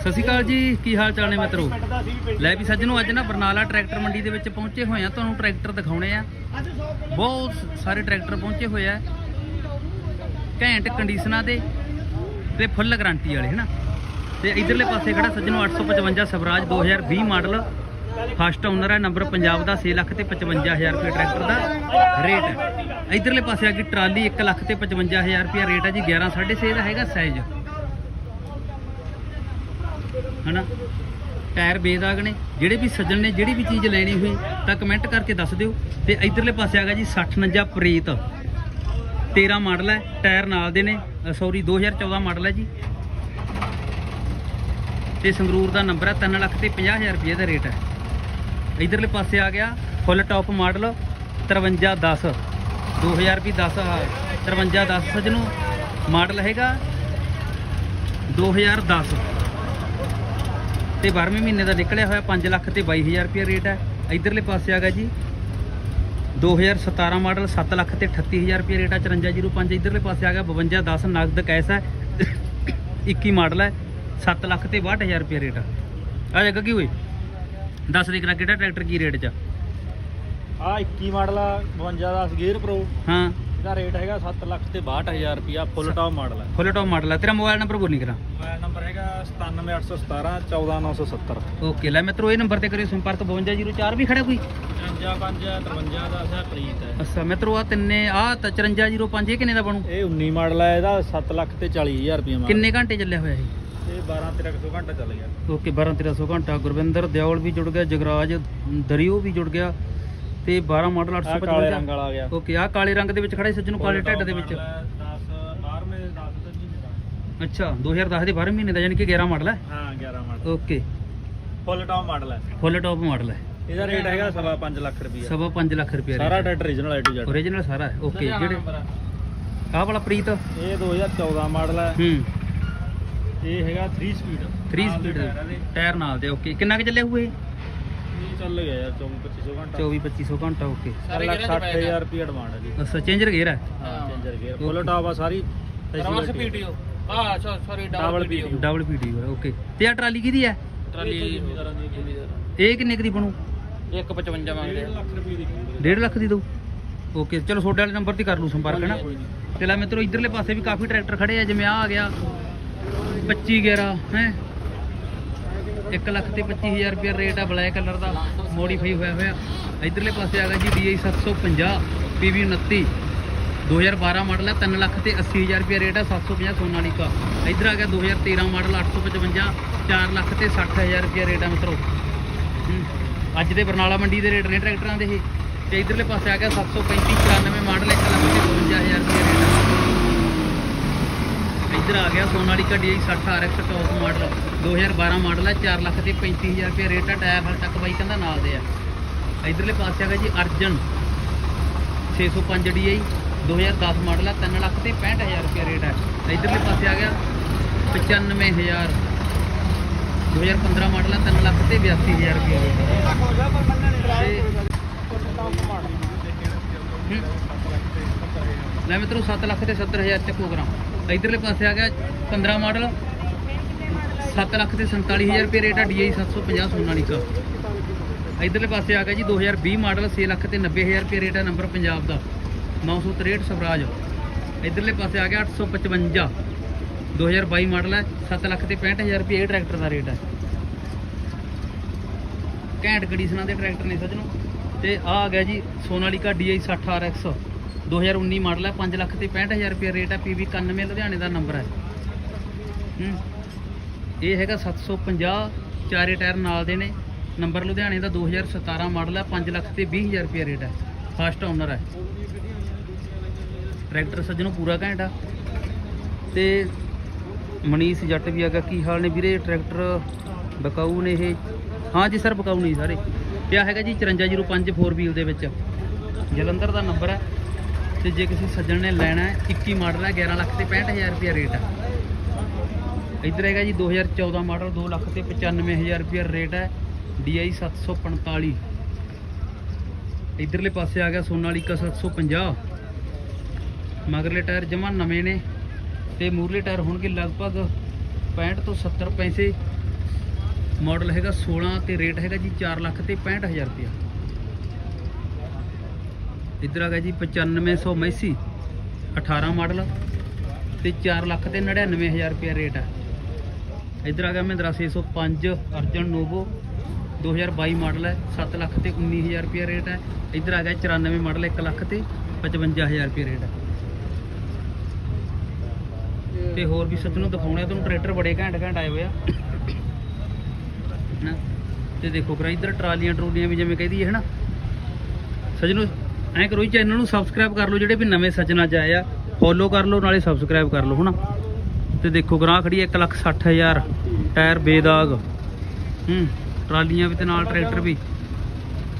ਸਤਿ ਸ਼੍ਰੀ ਅਕਾਲ ਜੀ ਕੀ ਹਾਲ ਚਾਲ ਨੇ ਮਿੱਤਰੋ? ਲੈ ਵੀ ਸੱਜਣੋ ਅੱਜ ਨਾ ਬਰਨਾਲਾ ਟਰੈਕਟਰ ਮੰਡੀ ਦੇ ਵਿੱਚ ਪਹੁੰਚੇ ਹੋਏ ਆ ਤੁਹਾਨੂੰ ਟਰੈਕਟਰ ਦਿਖਾਉਣੇ ਆ ਬਹੁਤ ਸਾਰੇ ਟਰੈਕਟਰ ਪਹੁੰਚੇ ਹੋਏ ਆ। ਘੈਂਟ ਕੰਡੀਸ਼ਨਾਂ ਦੇ ਤੇ ਫੁੱਲ ਗਾਰੰਟੀ ਵਾਲੇ ਹਨਾ? ਤੇ ਇਧਰਲੇ ਪਾਸੇ ਖੜਾ ਸੱਜਣੋ 855 ਸਵਰਾਜ 2020 ਮਾਡਲ। ਫਸਟ ਓਨਰ ਹੈ ਨੰਬਰ ਪੰਜਾਬ ਦਾ 6 ਲੱਖ ਤੇ 55000 ਰੁਪਏ ਟਰੈਕਟਰ ਦਾ ਰੇਟ ਹੈ ਇਧਰਲੇ ਪਾਸੇ ਆ ਗਈ ਟਰਾਲੀ 1 ਲੱਖ ਤੇ 55000 ਰੁਪਏ ਰੇਟ ਹੈ ਜੀ 11 6.5 ਦਾ ਹੈਗਾ ਸਾਈਜ਼ ਹਨਾ? ਟਾਇਰ ਬੇਦਾਗ ਨੇ, ਜਿਹੜੇ ਵੀ ਸੱਜਣ ਨੇ, ਜਿਹੜੀ ਵੀ ਚੀਜ਼ ਲੈਣੀ ਹੋਈ, ਤਾਂ ਕਮੈਂਟ ਕਰਕੇ ਦੱਸ ਦਿਓ। ਤੇ ਇਧਰਲੇ ਪਾਸੇ ਆਗਾ ਜੀ 6049 ਪ੍ਰੀਤ। 13 ਮਾਡਲ ਹੈ, ਟਾਇਰ ਨਾਲ ਦੇ ਨੇ ਸੌਰੀ 2014 ਮਾਡਲ ਹੈ ਜੀ। ਤੇ ਸੰਗਰੂਰ ਦਾ ਨੰਬਰ ਹੈ 3 ਲੱਖ ਤੇ 50000 ਰੁਪਏ ਦਾ ਰੇਟ ਹੈ। ਇਧਰਲੇ ਪਾਸੇ ਆ ਗਿਆ ਫੁੱਲ ਟਾਪ ਮਾਡਲ 5310 2000 ਰੁਪਏ 10 5310 ਸੱਜਣੋ ਮਾਡਲ ਹੈਗਾ। 2010 ਤੇ 12ਵੇਂ ਮਹੀਨੇ ਦਾ ਨਿਕਲਿਆ ਹੋਇਆ 5 ਲੱਖ ਤੇ 22000 ਰੁਪਏ ਰੇਟ ਹੈ। ਇਧਰਲੇ ਪਾਸੇ ਆਗਾ ਜੀ। 2017 ਮਾਡਲ 7 ਲੱਖ ਤੇ 38000 ਰੁਪਏ ਰੇਟ ਹੈ 5405 ਇਧਰਲੇ ਪਾਸੇ ਆ ਗਿਆ 5210 ਨਗਦ ਕੈਸ਼ ਹੈ। 21 ਮਾਡਲ ਹੈ 7 ਲੱਖ ਤੇ 62000 ਰੁਪਏ ਰੇਟ ਆ ਆ ਜਗਾ ਕੀ ਹੋਈ। ਦੱਸ ਦੇ ਕਿਹੜਾ ਟਰੈਕਟਰ ਕੀ ਰੇਟ 'ਚ ਆ? ਆ 21 ਮਾਡਲ ਆ 52 ਦਾ ਗੇਅਰ ਪ੍ਰੋ। ਹਾਂ। ਇਹਦਾ ਰੇਟ ਹੈਗਾ 7 ਲੱਖ ਤੇ 62000 ਰੁਪਿਆ ਫੁੱਲ ਟਾਪ ਮਾਡਲ ਹੈ ਫੁੱਲ ਟੌਪ ਮਾਡਲ ਹੈ ਤੇਰਾ ਮੋਬਾਈਲ ਨੰਬਰ ਬੋਲ ਕਰਾ। ਮੋਬਾਈਲ ਨੰਬਰ ਹੈਗਾ 97817 14970 ਓਕੇ ਲੈ ਮਿੱਤਰੋ ਇਹ ਨੰਬਰ ਤੇ ਕਰਿਓ ਸੰਪਰਕ 5204 ਵੀ ਖੜਾ ਕੋਈ? 55 53 ਦਾ ਸਾ ਪ੍ਰੀਤ ਹੈ। ਅੱਛਾ ਮਿੱਤਰੋ ਆ ਤਿੰਨੇ ਆ ਤਾਂ 5405 ਇਹ ਕਿੰਨੇ ਦਾ ਬਣੂ? ਇਹ 19 ਮਾਡਲ ਹੈ ਇਹਦਾ 7 ਲੱਖ ਤੇ 40000 ਰੁਪਿਆ ਮਾਡਲ ਕਿੰਨੇ ਘੰਟੇ ਚੱਲਿਆ ਹੋਇਆ ਇਹ? ਇਹ 12 1300 ਘੰਟਾ ਚੱਲ ਗਿਆ। ਓਕੇ 12 1300 ਘੰਟਾ। ਗੁਰਵਿੰਦਰ ਦਿਓਲ ਵੀ ਜੁੜ ਗਿਆ ਜਗਰਾਜ ਦਰਿਓ ਵੀ ਜੁੜ ਗਿਆ। ਤੇ 12 ਮਾਡਲ ਆ ਕਾਲੇ 855 ਰੰਗ ਵਾਲਾ ਆ ਗਿਆ। ਓਕੇ ਆ ਕਾਲੇ ਰੰਗ ਦੇ ਵਿੱਚ ਖੜਾ ਸੱਜਣ ਨੂੰ ਕਾਲੇ ਢੱਡ ਦੇ ਵਿੱਚ। 10 12ਵੇਂ 10 ਦਾ ਮਹੀਨੇ ਅੱਛਾ 2010 ਦੇ 12 ਮਹੀਨੇ ਦਾ ਯਾਨੀ ਕਿ 11 ਮਾਡਲ ਹੈ? ਹਾਂ 11 model okay full top model ਹੈ। ਫੁੱਲ ਟੌਪ ਮਾਡਲ ਹੈ। ਇਹਦਾ ਰੇਟ ਹੈਗਾ ਸਵਾ 5 ਲੱਖ ਰੁਪਿਆ ਸਵਾ 5 ਲੱਖ ਰੁਪਏ ਸਾਰਾ tractor original A to Z original ਸਾਰਾ ਹੈ। ਓਕੇ ਜਿਹੜੇ ਆਹ ਵਾਲਾ ਪ੍ਰੀਤ? ਇਹ 2014 ਮਾਡਲ ਹੈ। ਹੂੰ। ਇਹ ਹੈਗਾ 3 ਸਪੀਡ 3 ਸਪੀਡ ਟਾਇਰ ਨਾਲ ਦੇ ਓਕੇ ਕਿੰਨਾ ਕੁ ਚੱਲੇ ਹੋਏ ਚੱਲ ਗਿਆ ਯਾਰ 24 2500 ਘੰਟਾ। 24 2500 ਘੰਟਾ ਓਕੇ। 60000 ਰੁਪਏ ਡਿਮਾਂਡ ਹੈ ਜੀ। ਅੱਛਾ ਚੇਂਜਰ ਗੇਅਰ ਹੈ ਹਾਂ। ਚੇਂਜਰ ਗੇਅਰ ਫੁੱਲ ਟਾਪ ਆ ਸਾਰੀ ਰਵਸ ਪੀਟੀਓ ਆ sorry Double double PTO PTO double PD okay. ਤੇ ਆ ਟਰਾਲੀ ਕਿਹਦੀ ਹੈ ਟਰਾਲੀ ਇਹ ਕਿੰਨੇ ਕੁ ਦੀ ਬਣੂ? 155 ਮੰਗਦੇ ਆ ਲੱਖ ਰੁਪਏ ਦੀ 1.5 ਲੱਖ ਦੀ ਦਊ? ਓਕੇ ਚਲੋ ਛੋਟੇ ਵਾਲੇ ਨੰਬਰ ਤੇ ਕਰ ਲੂ ਸੰਪਰਕ ਹੈ ਨਾ ਤੇ ਲੈ ਮਿੱਤਰੋ ਇਧਰਲੇ ਪਾਸੇ ਵੀ ਕਾਫੀ ਟਰੈਕਟਰ ਖੜੇ ਆ ਜਿਵੇਂ ਆ ਆ ਗਿਆ 25 11 ਹੈ? 1 ਲੱਖ ਤੇ 25000 ਰੁਪਏ ਰੇਟ ਆ ਬਲੈਕ ਕਲਰ ਦਾ ਮੋਡੀਫਾਈ ਹੋਇਆ ਹੋਇਆ। ਇਧਰਲੇ ਪਾਸੇ ਆ ਗਿਆ ਜੀ DI 750 PV 29 2012 ਮਾਡਲ ਹੈ 3 ਲੱਖ ਤੇ 80000 ਰੁਪਏ ਰੇਟ ਹੈ 750 ਸੋਨਾਲੀਕਾ ਇਧਰ ਆ ਗਿਆ 2013 ਮਾਡਲ 855 4 ਲੱਖ ਤੇ 60000 ਰੁਪਏ ਰੇਟ ਆ ਮਿੱਤਰੋ। ਅੱਜ ਦੇ ਬਰਨਾਲਾ ਮੰਡੀ ਦੇ ਰੇਟ ਨੇ ਟਰੈਕਟਰਾਂ ਦੇ ਇਹ। ਤੇ ਇਧਰਲੇ ਪਾਸੇ ਆ ਗਿਆ 735 94 ਮਾਡਲ 1 ਲੱਖ ਤੇ 52000 ਰੁਪਏ ਰੇਟ ਹੈ ਇੱਧਰ ਆ ਗਿਆ Sonalika DI 60 RX top model 2012 model ਹੈ 4 ਲੱਖ ਤੇ 35000 ਰੁਪਏ ਰੇਟ ਆ ਟਾਇਰ ਹਾਲ ਤੱਕ ਬਾਈ ਕਹਿੰਦਾ ਨਾਲ ਦੇ ਆ। ਇਧਰਲੇ ਪਾਸੇ ਆ ਗਿਆ ਜੀ ਅਰਜਨ 605 DI 2010 ਮਾਡਲ ਹੈ 3 ਲੱਖ ਤੇ 65000 ਰੁਪਏ ਰੇਟ ਹੈ ਇਧਰਲੇ ਪਾਸੇ ਆ ਗਿਆ 95000 2015 ਮਾਡਲ ਹੈ 3 ਲੱਖ ਤੇ 82000 ਰੁਪਏ ਰੇਟ ਹੈ ਹੂੰ। ਲੈ ਮਿੱਤਰੋ 7 ਲੱਖ ਤੇ 70000 ਚੱਕੋ ਗ੍ਰਾਮ ਇਧਰਲੇ ਪਾਸੇ ਆ ਗਿਆ 15 ਮਾਡਲ। 7 ਲੱਖ ਤੇ 47000 ਰੁਪਏ ਰੇਟ ਆ DI 750 ਸੋਨਾਲੀਕਾ। ਇਧਰਲੇ ਪਾਸੇ ਆ ਗਿਆ ਜੀ 2020 ਮਾਡਲ 6 ਲੱਖ ਤੇ 90000 ਰੁਪਏ ਰੇਟ ਆ ਨੰਬਰ ਪੰਜਾਬ ਦਾ। 963 ਸਵਰਾਜ। ਇਧਰਲੇ ਪਾਸੇ ਆ ਗਿਆ 855 2022 ਮਾਡਲ ਹੈ 7 ਲੱਖ ਤੇ 65000 ਰੁਪਏ ਇਹ ਟਰੈਕਟਰ ਦਾ ਰੇਟ ਹੈ ਘੈਂਟ ਕੰਡੀਸ਼ਨਾਂ ਦੇ ਟਰੈਕਟਰ ਨੇ ਸੱਜਣੋ। ਤੇ ਆ ਆ ਗਿਆ ਜੀ ਸੋਨਾਲੀਕਾ DI 60 RX 2019 ਮਾਡਲ ਹੈ 5 ਲੱਖ ਤੇ 65000 ਰੁਪਏ ਰੇਟ ਹੈ PV 91 ਲੁਧਿਆਣੇ ਦਾ ਨੰਬਰ ਹੈ ਹੂੰ। ਇਹ ਹੈਗਾ 750 ਚਾਰੇ ਟਾਇਰ ਨਾਲ ਦੇ ਨੇ। ਨੰਬਰ ਲੁਧਿਆਣੇ ਦਾ 2017 ਮਾਡਲ ਹੈ 5 ਲੱਖ ਤੇ 20000 ਰੁਪਏ ਰੇਟ ਹੈ ਫਸਟ ਓਨਰ ਹੈ ਟਰੈਕਟਰ ਸੱਜਣੋ ਪੂਰਾ ਘੈਂਟ ਆ। ਤੇ ਮਨੀਸ਼ ਜੱਟ ਵੀ ਆਗਾ ਕੀ ਹਾਲ ਨੇ ਵੀਰੇ? ਟਰੈਕਟਰ ਬਕਾਊ ਨੇ ਇਹ। ਹਾਂ ਜੀ ਸਰ ਬਕਾਊ ਨਹੀਂ ਸਾਰੇ। ਪਿਆ ਹੈਗਾ ਜੀ 5405 4 ਵੀਲ ਦੇ ਵਿੱਚ। ਜਲੰਧਰ ਦਾ ਨੰਬਰ ਹੈ ਤੇ ਜੇ ਕਿਸੇ ਸੱਜਣ ਨੇ ਲੈਣਾ ਹੈ 21 ਮਾਡਲ ਹੈ 11 ਲੱਖ ਤੇ 65000 ਰੁਪਏ ਰੇਟ ਹੈ। ਇੱਧਰ ਹੈਗਾ ਜੀ 2014 ਮਾਡਲ 2 ਲੱਖ ਤੇ 95000 ਰੁਪਏ ਰੇਟ ਹੈ DI 745 ਇਧਰਲੇ ਪਾਸੇ ਆ ਗਿਆ ਸੋਨਾਲੀਕਾ 750 ਮਗਰਲੇ ਟਾਇਰ ਜਮਾ ਨਵੇਂ ਨੇ ਤੇ ਮੂਰਲੇ ਟਾਇਰ ਹੋਣਗੇ ਲਗਭਗ 65 ਤੋਂ 70 ਪੈਸੇ। ਮਾਡਲ ਹੈਗਾ 16 ਤੇ ਰੇਟ ਹੈਗਾ ਜੀ 4 ਲੱਖ ਤੇ 65000 ਰੁਪਇਆ। ਇੱਧਰ ਆ ਗਿਆ ਜੀ 9500 ਮੈਸੀ 18 ਮਾਡਲ ਤੇ 4 ਲੱਖ ਤੇ 99000 ਰੁਪਇਆ ਰੇਟ ਹੈ ਇੱਧਰ ਆ ਗਿਆ ਮਹਿੰਦਰਾ 605 ਅਰਜਨ ਨੋਵੋ 2022 ਮਾਡਲ ਹੈ 7 ਲੱਖ ਤੇ 19000 ਰੁਪਇਆ ਰੇਟ ਹੈ। ਇੱਧਰ ਆ ਗਿਆ 94 ਮਾਡਲ 1 ਲੱਖ ਤੇ 55000 ਰੁਪਇਆ ਰੇਟ ਹੈ। ਤੇ ਹੋਰ ਵੀ ਸੱਜਣੋਂ ਦਿਖਾਉਣੇ ਆ, ਤੁਹਾਨੂੰ ਟਰੈਕਟਰ ਬੜੇ ਘੈਂਟ ਘੈਂਟ ਆਏ ਹੋਏ ਆ। ਨਾ ਤੇ ਦੇਖੋ ਕਰਾ ਇੱਧਰ ਟਰਾਲੀਆਂ ਟਰੂਲੀਆਂ ਵੀ ਜਿਵੇਂ ਕਹਦੀ ਹੈ ਨਾ ਸੱਜਣੋ ਐਂ ਕਰੋ ਜੀ ਚੈਨਲ ਨੂੰ ਸਬਸਕ੍ਰਾਈਬ ਕਰ ਲਓ, ਜਿਹੜੇ ਵੀ ਨਵੇਂ ਸੱਜਣਾ ਚ ਆਏ ਆ ਫੋਲੋ ਕਰ ਲਓ, ਨਾਲੇ ਸਬਸਕ੍ਰਾਈਬ ਕਰ ਲਓ, ਹਨਾ? ਤੇ ਦੇਖੋ ਗਰਾਂ ਖੜੀ 160000 ਟਾਇਰ ਬੇਦਾਗ। ਹੂੰ, ਟਰਾਲੀਆਂ ਵੀ ਤੇ ਨਾਲ ਟਰੈਕਟਰ ਵੀ।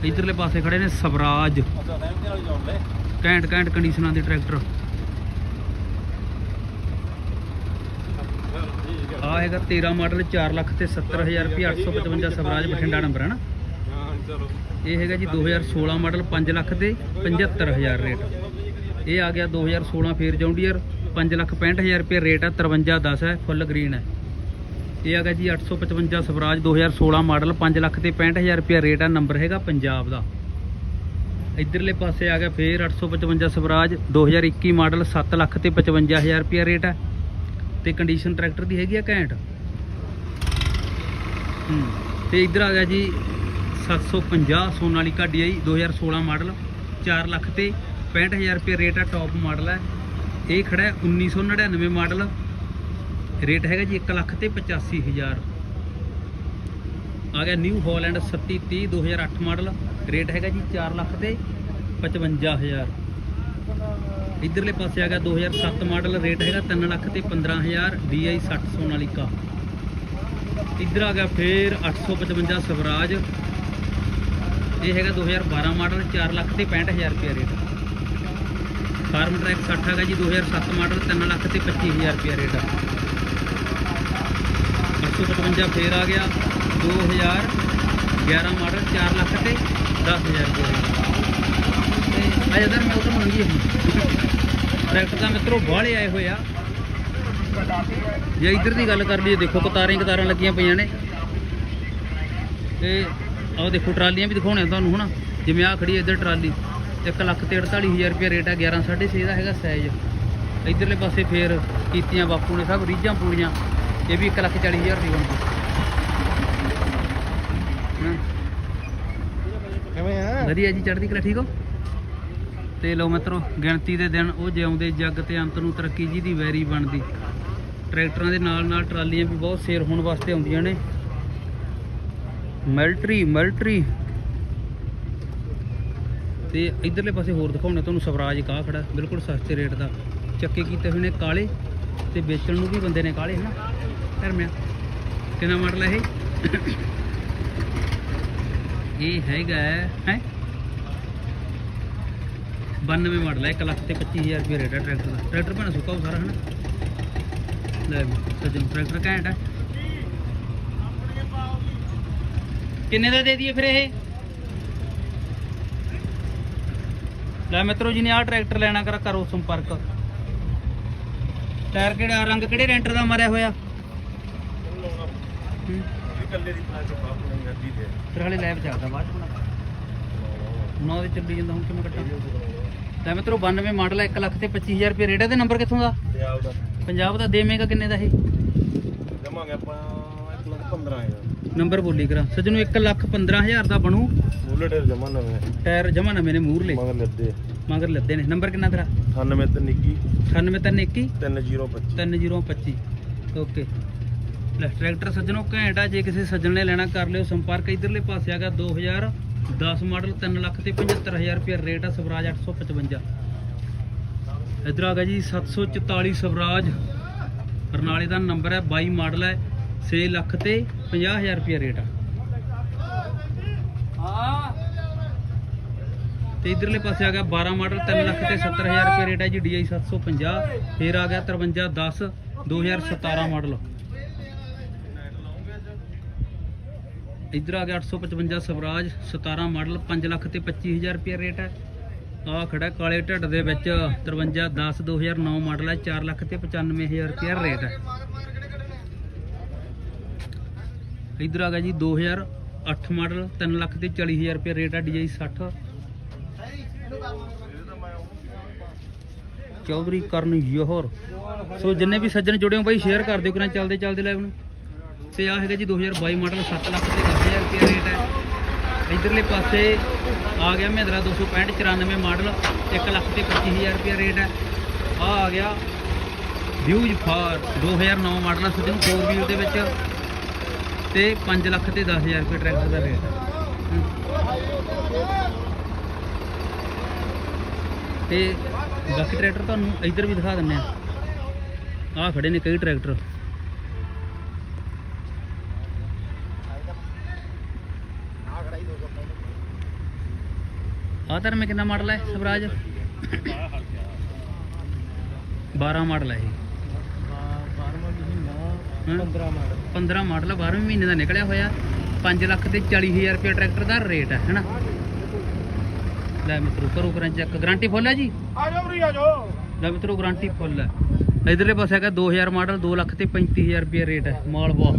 ਇਧਰਲੇ ਪਾਸੇ ਖੜੇ ਨੇ ਸਵਰਾਜ। ਘੈਂਟ ਘੈਂਟ ਕੰਡੀਸ਼ਨਾਂ ਦੇ ਟਰੈਕਟਰ। ਆ ਹੈਗਾ 13 ਮਾਡਲ 4 ਲੱਖ ਤੇ 70000 ਰੁਪਏ 855 ਸਵਰਾਜ ਬਠਿੰਡਾ ਨੰਬਰ ਹੈ ਨਾ ਇਹ ਹੈਗਾ ਜੀ 2016 ਮਾਡਲ 5 ਲੱਖ ਤੇ 75000 ਰੇਟ। ਇਹ ਆ ਗਿਆ 2016 ਫੇਰ ਜੌਂਡੀਅਰ 5 ਲੱਖ 65000 ਰੁਪਏ ਰੇਟ ਹੈ 5310 ਹੈ, ਫੁੱਲ ਗ੍ਰੀਨ ਹੈ। ਇਹ ਆ ਗਿਆ ਜੀ 855 ਸਵਰਾਜ 2016 ਮਾਡਲ 5 ਲੱਖ ਤੇ 65000 ਰੁਪਏ ਰੇਟ ਹੈ ਨੰਬਰ ਹੈਗਾ ਪੰਜਾਬ ਦਾ। ਇਧਰਲੇ ਪਾਸੇ ਆ ਗਿਆ ਫੇਰ 855 ਸਵਰਾਜ 2021 ਮਾਡਲ 7 ਲੱਖ ਤੇ 55000 ਰੁਪਏ ਰੇਟ ਹੈ। ਤੇ ਕੰਡੀਸ਼ਨ ਟਰੈਕਟਰ ਦੀ ਹੈਗੀ ਆ ਘੈਂਟ। ਹੂੰ, ਤੇ ਇਧਰ ਆ ਗਿਆ ਜੀ 750 ਸੋਨਾਲੀਕਾ DI 2016 ਮਾਡਲ 4 ਲੱਖ ਤੇ 65000 ਰੁਪਏ ਰੇਟ ਹੈ ਟੌਪ ਮਾਡਲ ਹੈ। ਇਹ ਖੜਾ ਹੈ 1999 ਮਾਡਲ। ਰੇਟ ਹੈਗਾ ਜੀ 1 ਲੱਖ ਤੇ 85000 ਆ ਗਿਆ ਨਿਊ ਹਾਲੈਂਡ 3730 2008 ਮਾਡਲ। ਰੇਟ ਹੈਗਾ ਜੀ 4 ਲੱਖ ਤੇ 55000 ਇਧਰਲੇ ਪਾਸੇ ਆ ਗਿਆ 2007 ਮਾਡਲ। ਰੇਟ ਹੈਗਾ 3 ਲੱਖ ਤੇ 15000 DI 60 ਸੋਨਾਲੀਕਾ ਇਧਰ ਆ ਗਿਆ ਫੇਰ 855 ਸਵਰਾਜ। ਇਹ ਹੈਗਾ 2012 ਮਾਡਲ 4 ਲੱਖ ਤੇ 65000 ਰੁਪਏ ਰੇਟ। ਫਾਰਮ ਟਰੈਕ 60 ਹੈਗਾ ਜੀ 2007 ਮਾਡਲ 3 ਲੱਖ ਤੇ 25000 ਰੁਪਏ ਰੇਟ 855 ਫੇਰ ਆ ਗਿਆ 2011 ਮਾਡਲ 4 ਲੱਖ ਤੇ 10000 ਰੁਪਏ ਰੇਟ। ਤੇ ਅਜਦਰ ਮੈਂ ਉਧਰ ਮੰਗੀ ਟਰੈਕਟਰ ਦਾ ਮਿੱਤਰੋ ਬਾਹਲੇ ਆਏ ਹੋਏ ਆ। ਜੇ ਇੱਧਰ ਦੀ ਗੱਲ ਕਰ ਲਈਏ, ਦੇਖੋ ਕਤਾਰਾਂ ਕਤਾਰਾਂ ਲੱਗੀਆਂ ਪਈਆਂ ਨੇ। ਤੇ ਆਹ ਦੇਖੋ ਟਰਾਲੀਆਂ ਵੀ ਦਿਖਾਉਣੇ ਆ ਤੁਹਾਨੂੰ ਹਨਾ। ਜਿਵੇਂ ਆ ਖੜੀ ਇੱਧਰ ਟਰਾਲੀ। 1 ਲੱਖ ਤੇ 48000 ਰੁਪਏ ਰੇਟ ਹੈ 11 6.5 ਦਾ ਹੈਗਾ ਸਾਈਜ਼ ਇੱਧਰਲੇ ਪਾਸੇ ਫੇਰ ਕੀਤੀਆਂ ਬਾਪੂ ਨੇ ਸਭ ਰੀਝਾਂ ਪੂਰੀਆਂ। ਇਹ ਵੀ 1 ਲੱਖ 40000 ਦੀ ਬਣਦੀ। ਹਾਂ ਕਿਵੇਂ ਆ? ਵਧੀਆ ਜੀ ਚੜ੍ਹਦੀ ਕਲਾ ਠੀਕ ਹੋ? ਤੇ ਲੋ ਮਿੱਤਰੋ ਗਿਣਤੀ ਦੇ ਦਿਨ ਉਹ ਜਿਉਂਦੇ ਜੱਗ ਤੇ ਅੰਤ ਨੂੰ ਤਰੱਕੀ ਜੀ ਦੀ ਵੈਰੀ ਬਣਦੀ। ਟਰੈਕਟਰਾਂ ਦੇ ਨਾਲ ਨਾਲ ਟਰਾਲੀਆਂ ਵੀ ਬਹੁਤ ਸੇਰ ਹੋਣ ਵਾਸਤੇ ਆਉਂਦੀਆਂ ਨੇ। Military military. ਤੇ ਇਧਰਲੇ ਪਾਸੇ ਹੋਰ ਦਿਖਾਉਣੇ ਤੁਹਾਨੂੰ ਸਵਰਾਜ ਕਾ ਖੜਾ, ਬਿਲਕੁਲ ਸਸਤੇ ਰੇਟ ਦਾ। ਚੱਕੇ ਕੀਤੇ ਹੋਏ ਨੇ ਕਾਲੇ ਤੇ ਵੇਚਣ ਨੂੰ ਵੀ ਬੰਦੇ ਨੇ ਕਾਲੇ, ਹਨਾ? ਧਰਮਿਆ। ਕਿੰਨਾ ਮਾਡਲ ਹੈ ਇਹ? ਇਹ ਹੈਗਾ ਹੈ 92 ਮਾਡਲ ਹੈ 1 ਲੱਖ ਤੇ 25000 ਰੁਪਏ ਰੇਟ ਹੈ ਟਰੈਕਟਰ ਦਾ। ਟਰੈਕਟਰ ਭਾਣਾ ਸੁੱਕਾ ਉਹ ਸਾਰਾ, ਹਨਾ? ਲੈ ਵੀ ਸੱਜਣ, ਟਰੈਕਟਰ ਘੈਂਟ ਹੈ ਕਿੰਨੇ ਦਾ ਦੇ ਦਈਏ ਫਿਰ ਇਹ? ਲੈ ਮਿੱਤਰੋ ਜੀ ਨੇ ਆਹ ਟਰੈਕਟਰ ਲੈਣਾ ਕਰ ਕਰੋ ਸੰਪਰਕ। ਟਾਇਰ ਕਿਹੜਾ? ਰੰਗ ਕਿਹੜੇ ਰੈਂਟਰ ਦਾ ਮਾਰਿਆ ਹੋਇਆ। ਫਿਰ ਹਲੇ ਲੈਬ ਚੱਲਦਾ ਬਾਅਦ ਨੌ ਦੇ ਚੱਲੀ ਜਾਂਦਾ ਹੁਣ ਕਿਵੇਂ ਕੱਟਾਂ? ਲੈ ਮਿੱਤਰੋ 92 ਮਾਡਲ ਹੈ 1 ਲੱਖ ਤੇ 25000 ਰੁਪਏ ਰੇਟ ਹੈ ਤੇ ਨੰਬਰ ਕਿੱਥੋਂ ਦਾ? ਪੰਜਾਬ ਦਾ। ਦੇਵੇਂਗਾ ਕਿੰਨੇ ਦਾ ਇਹ? ਜਮਾਂਗੇ ਆਪਾਂ 1 ਲੱਖ 15000 ਨੰਬਰ ਬੋਲੀ ਕਰਾਂ। ਸੱਜਣੋ 1 ਲੱਖ 15000 ਦਾ ਬਣੂ। ਬੁਲਟ ਜਮਾ ਨਵੇਂ। ਟਾਇਰ ਜਮਾ ਨਵੇਂ ਨੇ ਮੂਰਲੇ ਮਗਰ ਲੱਦੇ। ਮਗਰ ਲੱਦੇ ਨੇ। ਨੰਬਰ ਕਿੰਨਾ ਤੇਰਾ? 98 ਤੇ ਨਿੱਕੀ 9821 3025 3025 ਓਕੇ। ਲੈ ਟਰੈਕਟਰ ਸੱਜਣੋ ਘੈਂਟ ਆ। ਜੇ ਕਿਸੇ ਸੱਜਣ ਨੇ ਲੈਣਾ ਕਰ ਲਿਓ ਸੰਪਰਕ। ਇਧਰਲੇ ਪਾਸੇ ਆਗਾ 2010 ਮਾਡਲ 3 ਲੱਖ ਤੇ 75000 ਰੁਪਏ ਰੇਟ ਆ ਸਵਰਾਜ 855 ਇਧਰ ਆ ਗਿਆ ਜੀ 744 ਸਵਰਾਜ। ਬਰਨਾਲੇ ਦਾ ਨੰਬਰ ਹੈ 22 ਮਾਡਲ ਹੈ। 6 ਲੱਖ ਤੇ 50000 ਰੁਪਏ ਰੇਟ ਆ। ਤੇ ਇਧਰਲੇ ਪਾਸੇ ਆ ਗਿਆ 12 ਮਾਡਲ 3 ਲੱਖ ਤੇ 70000 ਰੁਪਏ ਰੇਟ ਹੈ ਜੀ DI 750 ਫਿਰ ਆ ਗਿਆ 5310 2017 ਮਾਡਲ। ਇਧਰ ਆ ਗਿਆ 855 ਸਵਰਾਜ 17 ਮਾਡਲ 5 ਲੱਖ ਤੇ 25000 ਰੁਪਏ ਰੇਟ ਹੈ ਆ ਖੜਾ ਕਾਲੇ ਢੱਡ ਦੇ ਵਿੱਚ 5310 2009 ਮਾਡਲ ਹੈ 4 ਲੱਖ ਤੇ 95000 ਰੁਪਏ ਰੇਟ ਹੈ ਇਧਰ ਆ ਗਿਆ ਜੀ 2008 ਮਾਡਲ 3 ਲੱਖ ਤੇ 40000 ਰੁਪਏ ਰੇਟ ਆ DI 60 ਚੌਧਰੀ ਕਰਨ ਯੋਹਰ। ਸੋ ਜਿੰਨੇ ਵੀ ਸੱਜਣ ਜੁੜੇ ਹੋ ਬਾਈ ਸ਼ੇਅਰ ਕਰ ਦਿਓ ਕਿਰਾਂ ਚੱਲਦੇ ਚੱਲਦੇ ਲਾਈਵ ਨੂੰ। ਤੇ ਆ ਹੈਗਾ ਜੀ 2022 ਮਾਡਲ 7 ਲੱਖ ਤੇ 10000 ਰੁਪਏ ਰੇਟ ਹੈ। ਇਧਰਲੇ ਪਾਸੇ ਆ ਗਿਆ ਮਹਿੰਦਰਾ 265 94 ਮਾਡਲ 1 ਲੱਖ ਤੇ 25000 ਰੁਪਏ ਰੇਟ ਹੈ। ਆ ਆ ਗਿਆ ਵਿਊਜ ਫਾਰ 2009 ਮਾਡਲ ਆ ਸੱਜਣ 4 ਵੀਲ ਦੇ ਵਿੱਚ। ਤੇ 5 ਲੱਖ ਤੇ 10000 ਰੁਪਏ ਟਰੈਕਟਰ ਦਾ ਰੇਟ। ਹੈ ਤੇ ਬਾਕੀ ਟਰੈਕਟਰ ਤੁਹਾਨੂੰ ਇੱਧਰ ਵੀ ਦਿਖਾ ਦਿੰਨੇ ਆ। ਆਹ ਖੜੇ ਨੇ ਕਈ ਟਰੈਕਟਰ। ਆਹ ਤਰ ਮੈਂ ਕਿੰਨਾ ਮਾਡਲ ਹੈ ਸਵਰਾਜ? 12 ਮਾਡਲ ਹੈ ਇਹ। 15 ਮਾਡਲ। 15 ਮਾਡਲ 12ਵੇਂ ਮਹੀਨੇ ਦਾ ਨਿਕਲਿਆ ਹੋਇਆ। 5 ਲੱਖ ਤੇ 40000 ਰੁਪਏ ਟਰੈਕਟਰ ਦਾ ਰੇਟ ਹੈ ਹੈਨਾ ਲੈ ਮਿੱਤਰੋ ਕਰੋ ਕਰਾਂ ਚੈੱਕ। ਗਾਰੰਟੀ ਫੁੱਲ ਹੈ ਜੀ? ਆ ਜਾਓ ਵੀਰੇ ਆ ਜਾਓ। ਲੈ ਮਿੱਤਰੋ ਗਾਰੰਟੀ ਫੁੱਲ ਹੈ। ਇਧਰਲੇ ਪਾਸੇ ਹੈਗਾ 2000 ਮਾਡਲ 2 ਲੱਖ ਤੇ 35000 ਰੁਪਏ ਰੇਟ ਹੈ। ਮਾਲਵਾ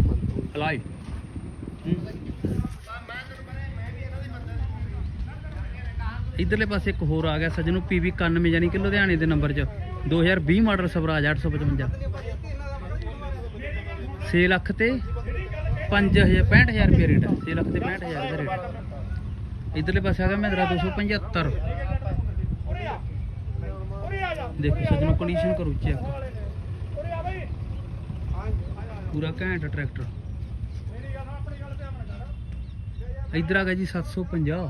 ਅਲਾਈ ਇਧਰਲੇ ਪਾਸੇ ਇੱਕ ਹੋਰ ਆ ਗਿਆ ਸੱਜਣੋ PV 91 ਯਾਨੀ ਕਿ ਲੁਧਿਆਣੇ ਦੇ ਨੰਬਰ 'ਚ। 2020 ਮਾਡਲ ਸਵਰਾਜ 855 6 ਲੱਖ ਤੇ 5000 65000 ਰੁਪਏ ਰੇਟ ਹੈ 6 ਲੱਖ ਤੇ 65000 ਦਾ ਰੇਟ ਇਧਰਲੇ ਪਾਸੇ ਆ ਗਿਆ ਮਹਿੰਦਰਾ 275 ਦੇਖੋ ਸੱਜਣੋ ਕੰਡੀਸ਼ਨ ਕਰੋ ਚੈੱਕ ਪੂਰਾ ਘੈਂਟ ਟਰੈਕਟਰ। ਇਧਰ ਆ ਗਿਆ ਜੀ 750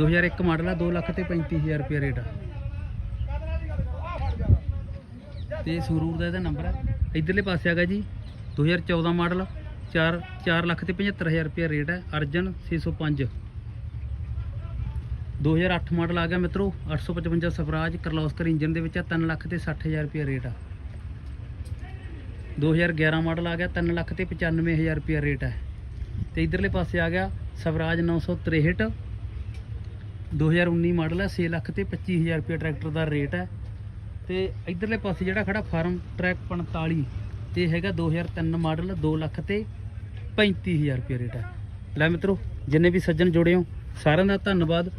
2001 ਮਾਡਲ ਆ 2 ਲੱਖ ਤੇ 35000 ਰੁਪਏ ਰੇਟ ਆ। ਤੇ ਸਰੂਰ ਦਾ ਇਹਦਾ ਨੰਬਰ ਹੈ ਇਧਰਲੇ ਪਾਸੇ ਆ ਗਿਆ ਜੀ 2014 ਮਾਡਲ 4 4 ਲੱਖ ਤੇ 75000 ਰੁਪਏ ਰੇਟ ਹੈ, ਅਰਜਨ 605 2008 ਮਾਡਲ ਆ ਗਿਆ ਮਿੱਤਰੋ 855 ਸਵਰਾਜ, ਕਰਲੋਸਕਰ ਇੰਜਨ ਦੇ ਵਿੱਚ ਆ 3 ਲੱਖ ਤੇ 60000 ਰੁਪਏ ਰੇਟ ਆ। 2011 ਮਾਡਲ ਆ ਗਿਆ 3 ਲੱਖ ਤੇ 95000 ਰੁਪਏ ਰੇਟ ਹੈ। ਤੇ ਇਧਰਲੇ ਪਾਸੇ ਆ ਗਿਆ ਸਵਰਾਜ 963 2019 ਮਾਡਲ ਹੈ 6 ਲੱਖ ਤੇ 25000 ਰੁਪਏ ਟਰੈਕਟਰ ਦਾ ਰੇਟ ਹੈ। ਤੇ ਇਧਰਲੇ ਪਾਸੇ ਜਿਹੜਾ ਖੜਾ ਫਾਰਮ ਟਰੈਕ 45 ਤੇ ਹੈਗਾ 2003 ਮਾਡਲ 2 ਲੱਖ ਤੇ 35000 ਰੁਪਏ ਰੇਟ ਹੈ ਲੈ ਮਿੱਤਰੋ, ਜਿੰਨੇ ਵੀ ਸੱਜਣ ਜੁੜੇ ਹੋ, ਸਾਰਿਆਂ ਦਾ ਧੰਨਵਾਦ।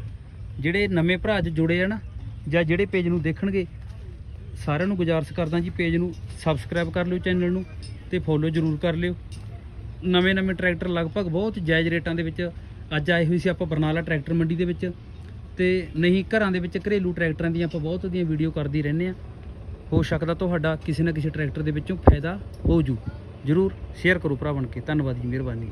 ਜਿਹੜੇ ਨਵੇਂ ਭਰਾ ਚ ਜੁੜੇ ਆ ਨਾ, ਜਾਂ ਜਿਹੜੇ ਪੇਜ ਨੂੰ ਦੇਖਣਗੇ, ਸਾਰਿਆਂ ਨੂੰ ਗੁਜ਼ਾਰਿਸ਼ ਕਰਦਾ ਜੀ, ਪੇਜ ਨੂੰ ਸਬਸਕ੍ਰਾਈਬ ਕਰ ਲਿਓ ਚੈਨਲ ਨੂੰ ਤੇ ਫੋਲੋ ਜਰੂਰ ਕਰ ਲਿਓ। ਨਵੇਂ ਨਵੇਂ ਟਰੈਕਟਰ ਲਗਭਗ ਬਹੁਤ ਜਾਇਜ਼ ਰੇਟਾਂ ਦੇ ਵਿੱਚ ਅੱਜ ਆਏ ਹੋਏ ਸੀ ਆਪਾਂ ਬਰਨਾਲਾ ਟਰੈਕਟਰ ਮੰਡੀ ਦੇ ਵਿੱਚ। ਤੇ ਨਹੀਂ ਘਰਾਂ ਦੇ ਵਿੱਚ ਘਰੇਲੂ ਟਰੈਕਟਰਾਂ ਦੀਆਂ ਆਪਾਂ ਬਹੁਤ ਦੀਆਂ ਵੀਡੀਓ ਕਰਦੀ ਰਹਿੰਦੇ ਆ ਹੋ ਸਕਦਾ ਤੁਹਾਡਾ ਕਿਸੇ ਨਾ ਕਿਸੇ ਟਰੈਕਟਰ ਦੇ ਵਿੱਚੋਂ ਫਾਇਦਾ ਹੋ ਜੂ। ਜਰੂਰ ਸ਼ੇਅਰ ਕਰੋ ਭਰਾ ਬਣ ਕੇ। ਧੰਨਵਾਦ ਜੀ, ਮਿਹਰਬਾਨੀ।